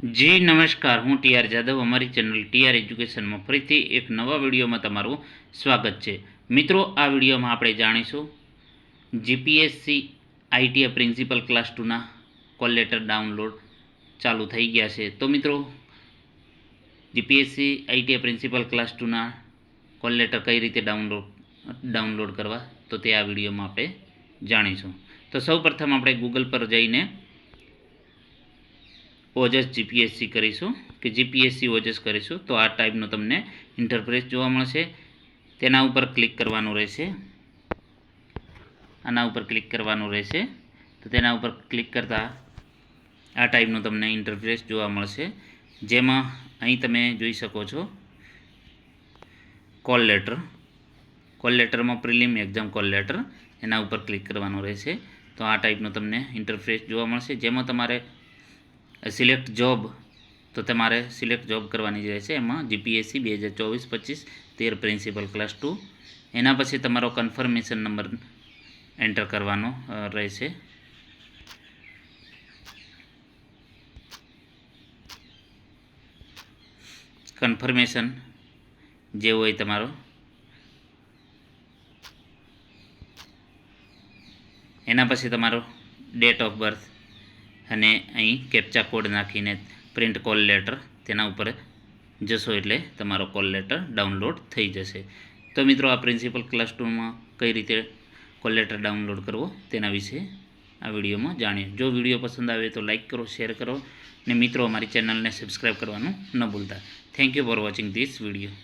જી, નમસ્કાર. હું ટીઆર જાદવ. અમારી ચેનલ ટીઆર એજ્યુકેશનમાં ફરીથી એક નવા વિડીયોમાં તમારું સ્વાગત છે. મિત્રો, આ વિડીયોમાં આપણે જાણીશું જીપીએસસી આઈટીઆઈ પ્રિન્સિપલ ક્લાસ ટુના કોલ લેટર ડાઉનલોડ ચાલુ થઈ ગયા છે. તો મિત્રો જીપીએસસી આઈટીઆઈ પ્રિન્સિપલ ક્લાસ ટુના કોલ લેટર કઈ રીતે ડાઉનલોડ ડાઉનલોડ કરવા, તો તે આ વિડીયોમાં આપણે જાણીશું. તો સૌપ્રથમ આપણે ગૂગલ પર જઈને ઓજસ જીપીએસસી કરીશું કે જીપીએસસી ઓજસ કરીશું તો આ ટાઈપનો તમને ઇન્ટરફેસ જોવા મળશે. તેના ઉપર ક્લિક કરવાનું રહેશે. આના ઉપર ક્લિક કરવાનું રહેશે. તો તેના ઉપર ક્લિક કરતાં આ ટાઈપનું તમને ઇન્ટરફેસ જોવા મળશે. જેમાં અહીં તમે જોઈ શકો છો કોલ લેટર કોલ લેટરમાં પ્રિલિમ એક્ઝામ કોલ લેટર એના ઉપર ક્લિક કરવાનું રહેશે. તો આ ટાઈપનું તમને ઇન્ટરફેસ જોવા મળશે. જેમાં તમારે સિલેક્ટ જોબ તો તમારે સિલેક્ટ જોબ કરવાની રહેશે એમાં જીપીએસસી બે હજાર ચોવીસ, પચીસ, તેર પ્રિન્સિપલ ક્લાસ ટુ એના પછી તમારો કન્ફર્મેશન નંબર એન્ટર કરવાનો રહેશે. કન્ફર્મેશન જે હોય તમારો. એના પછી તમારો ડેટ ઓફ બર્થ અને અહીં કેપ્ચા કોડ નાખીને પ્રિન્ટ કોલ લેટર તેના ઉપર જશો એટલે તમારો કોલ લેટર ડાઉનલોડ થઈ જશે. તો મિત્રો આ પ્રિન્સિપલ ક્લાસ ટુમાં કઈ રીતે કોલ લેટર ડાઉનલોડ કરવો તેના વિશે આ વિડીયોમાં જાણીએ. જો વીડિયો પસંદ આવે તો લાઇક કરો શેર કરો અને મિત્રો અમારી ચેનલને સબસ્ક્રાઈબ કરવાનું ન ભૂલતા. Thank you for watching this video